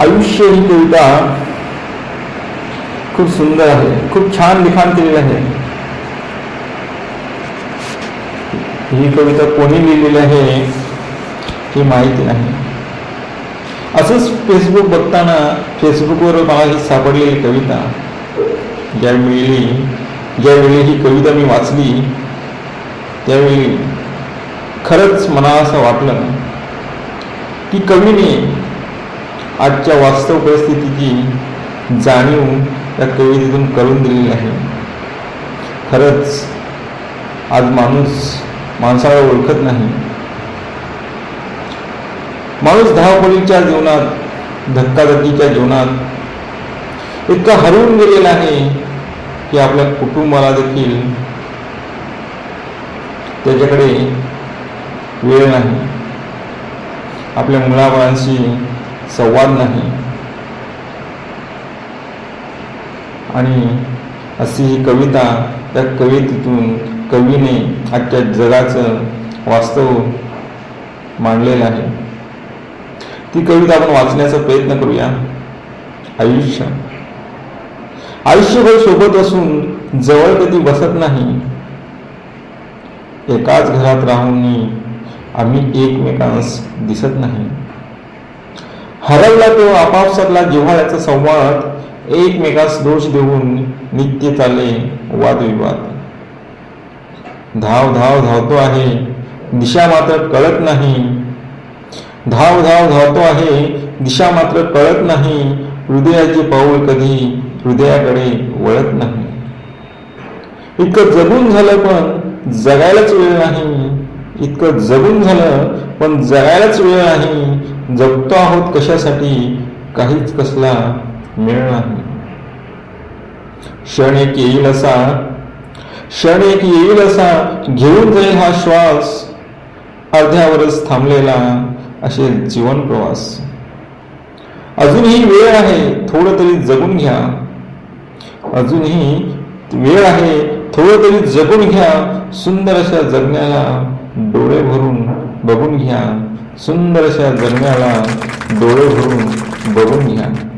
आयुष्य ही कविता खूप सुंदर आहे. खूप छान लिखाण केलेलं आहे. ही कविता कोणी लिहिलेली आहे हे माहिती नाही. असंच फेसबुक बघताना फेसबुकवर मला ही सापडलेली कविता. ज्यावेळी ज्यावेळी ही कविता मी वाचली त्यावेळी खरंच मला असं वाटलं की कवीने आजच्या वास्तव परिस्थितीची जाणीव या कवितेतून करून दिलेली आहे. खरंच आज माणूस माणसाला ओळखत नाही. माणूस धावपळीच्या जीवनात धक्काधक्कीच्या जीवनात इतका हरवून गेलेला आहे की आपल्या कुटुंबाला देखील त्याच्याकडे वेळ नाही. आपल्या मुलाबाळांशी संवाद नाही. आणि अशी ही कविता त्या कवितेतून कवीने आजच्या जगाचं वास्तव मांडलेलं आहे. ती कविता आपण वाचण्याचा प्रयत्न करूया. आयुष्य. आयुष्यभर सोबत असून जवळ कधी बसत नाही. एकाच घरात राहून आम्ही एकमेकांस दिसत नाही. हरवला तो आपापसातला जिव्हाळ्याचा संवाद एकमेकास दोष देऊन नित्य चालले वादविवाद. धाव धाव धावतो आहे दिशा मात्र कळत नाही. धाव धाव धावतो आहे दिशा मात्र कळत नाही हृदयाचे पाऊल कधी हृदयाकडे वळत नाही. इतकं जगून झालं पण जगायलाच वेळ नाही. इतकं जगून झालं पण जगायलाच वेळ नाही. जगतो आहोत कशासाठी? काहीच कसला मेळ नाही. क्षण एक येईल असा क्षण एक येईल असा घेऊन जाईल हा श्वास अर्ध्यावरच थांबलेला असे जीवन प्रवास. अजूनही वेळ आहे थोडं तरी जगून घ्या. अजूनही वेळ आहे थोडं तरी जगून घ्या सुंदर अशा जगण्याला डोळे भरून. बघून घ्या. सुंदर अशा जगण्याला डोळे भरून बघून घ्या.